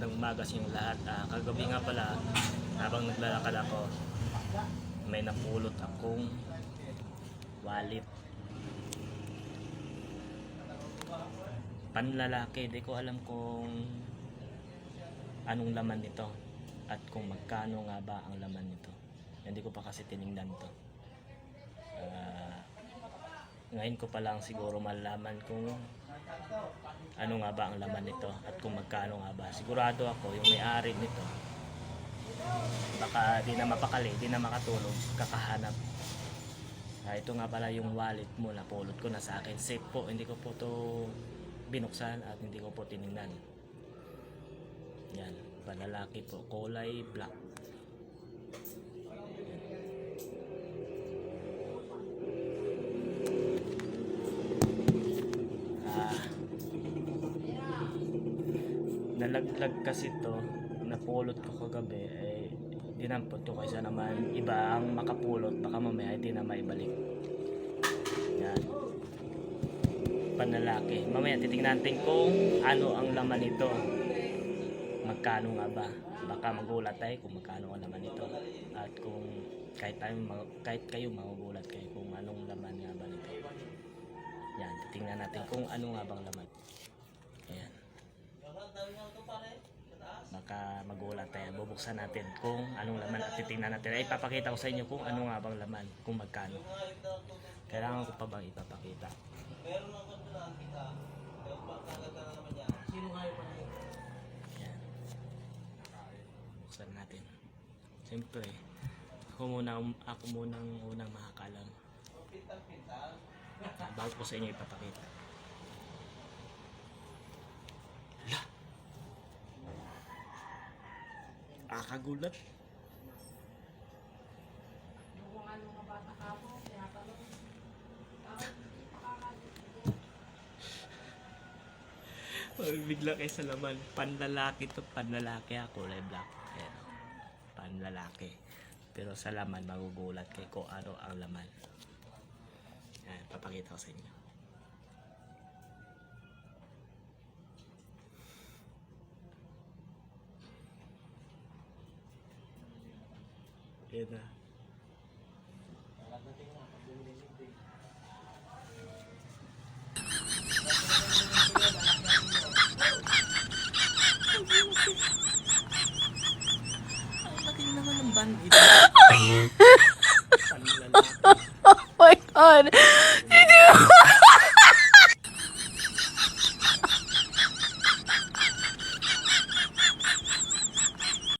magandang umaga sa inyong lahat. Ah, kagabi nga pala, habang naglalakad ako, may napulot akong wallet. Panlalaki, di ko alam kung anong laman nito at kung magkano nga ba ang laman nito. Hindi ko pa kasi tiningnan to. Ah, ngayon ko pa lang siguro malaman kung ano nga ba ang laman nito at kung magkano nga ba. Sigurado ako yung may-ari nito baka di na mapakali, di na makatulog, kakahanap. Ah, ito nga pala yung wallet mo na pulot ko na sa akin. Safe po, hindi ko po to binuksan at hindi ko po tinignan. Yan, panlalaki po, kulay black. Nalaglag kasi to. Napulot ko kagabi eh dinampot ko kaysa naman iba ang makapulot. Baka mamaya hindi na maibalik. Yan. Panlalaki mamaya titignan natin kung ano ang laman nito. Magkano nga ba? Baka magulat tayo kung magkano ang laman nito. At kung kahit tayo kahit kayo magugulat kayo kung anong laman nga ba nito. Yan titingnan natin kung ano nga bang laman ayan baka magulat tayo. Bubuksan natin kung anong laman at titingnan natin. Ay, papakita ko sa inyo kung ano nga bang laman, kung magkano. Kailangan ko pa bang ipapakita? Yan. Buksan natin. Siyempre, ako muna, ako munang unang makakalam. Bago ko sa inyo ipapakita. Akagulat. Ay, bigla kayo sa laman. Panlalaki to, panlalaki ako, kulay black. Ayan. Panlalaki. Pero sa laman, magugulat kayo kung ano ang laman. Ayan, papakita ko sa inyo. Ayan na. Ang naman ng bandit. oh my God.